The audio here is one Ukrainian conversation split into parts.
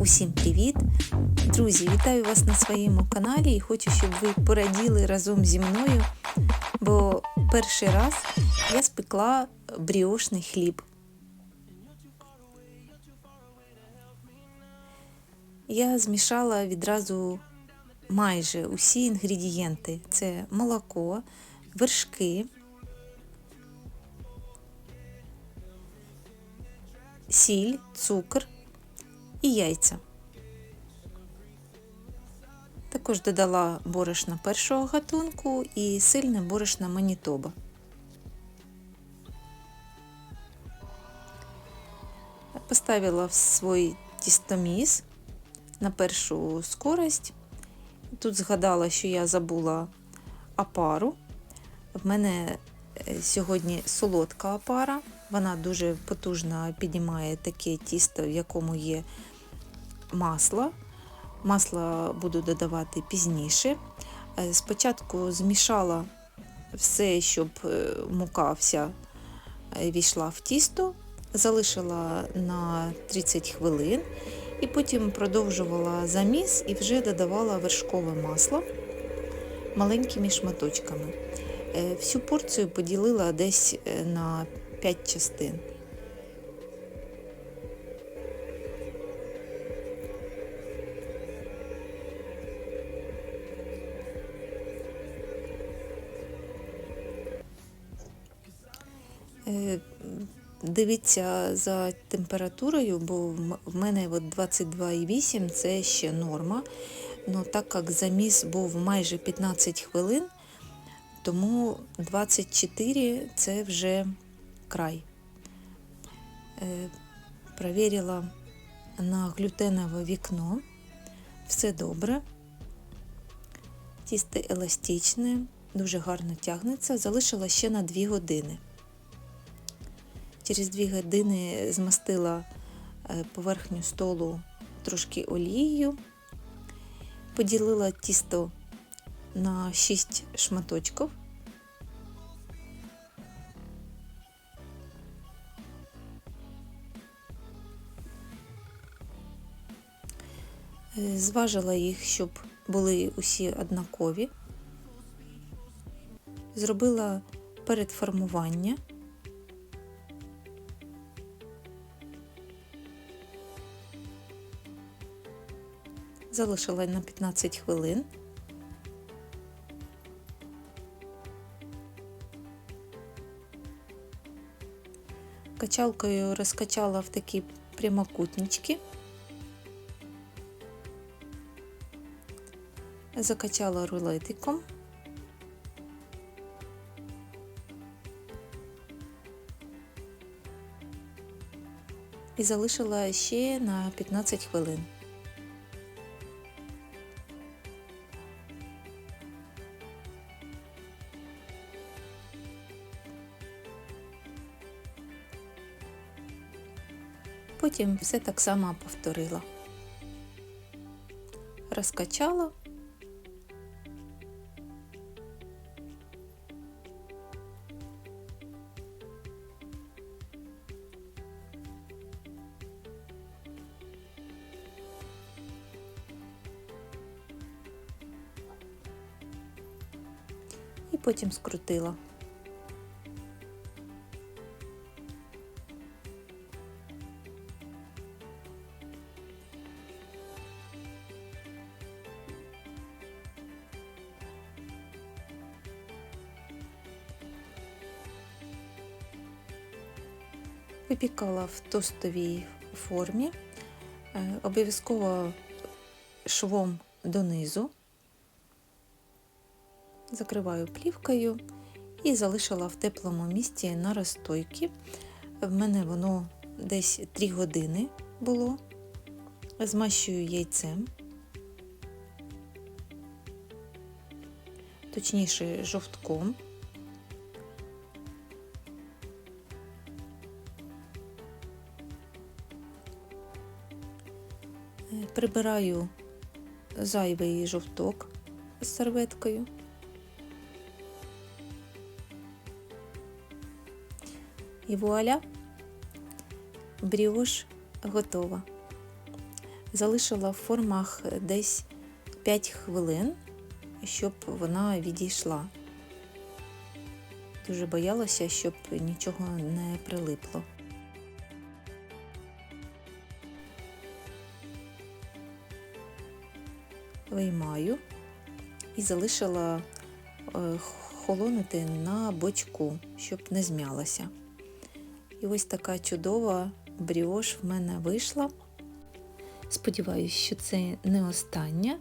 Усім привіт! Друзі, вітаю вас на своєму каналі і хочу, щоб ви пораділи разом зі мною, бо перший раз я спекла бріошний хліб. Я змішала відразу майже усі інгредієнти: це молоко, вершки, сіль, цукор і яйця. Також додала борошна першого гатунку і сильне борошна манітоба. Поставила в свій тістоміс на першу скорость. Тут згадала, що я забула опару. В мене е, сьогодні солодка опара. Вона дуже потужно піднімає таке тісто, в якому є масло. Масло буду додавати пізніше. Е, Спочатку змішала все, щоб е, мука вся е, війшла в тісто, залишила на 30 хвилин і потім продовжувала заміс і вже додавала вершкове масло маленькими шматочками. Всю порцію поділила десь на 5 частин. Е, Дивіться за температурою, бо в мене от 22,8 це ще норма. Ну, Так як заміс був майже 15 хвилин, тому 24 це вже край. Е, Провірила на глютенове вікно. Все добре. Тісто еластичне, дуже гарно тягнеться. Залишила ще на 2 години. Через 2 години змастила е, поверхню столу трошки олією, поділила тісто на 6 шматочків. Зважила їх, щоб були усі однакові. Зробила передформування. Залишила на 15 хвилин. Качалкою розкачала в такі прямокутнички. Закачала рулетиком. І залишила ще на 15 хвилин. Потім все так само повторила. Розкачала потім скрутила. Випікала в тостовій формі, е, обов'язково швом донизу закриваю плівкою і залишила в теплому місці на розстойки. В мене воно десь 3 години було. Змащую яйцем, точніше жовтком. Прибираю зайвий жовток з серветкою. І вуаля, бріош готова. залишила в формах десь 5 хвилин, щоб вона відійшла. Дуже боялася, щоб нічого не прилипло. Виймаю і залишила е, холонути на бочку, щоб не зм'ялася. І ось така чудова бріош в мене вийшла. Сподіваюсь, що це не остання.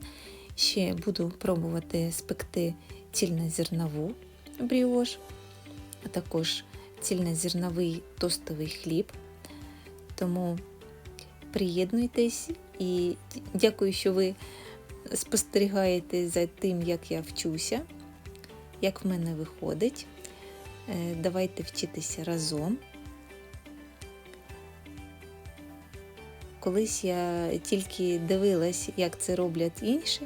Ще буду пробувати спекти цільнозернову бріош, а також цільнозерновий тостовий хліб. Тому приєднуйтесь і дякую, що ви спостерігаєте за тим, як я вчуся, як в мене виходить. Е, Давайте вчитися разом. Колись я тільки дивилась, як це роблять інші,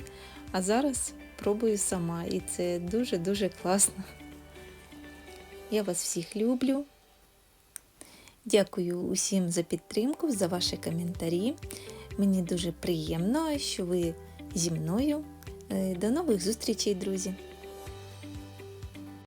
а зараз пробую сама, і це дуже-дуже класно. Я вас всіх люблю. Дякую усім за підтримку, за ваші коментарі. Мені дуже приємно, що ви зі мною. Е, До нових зустрічей, друзі!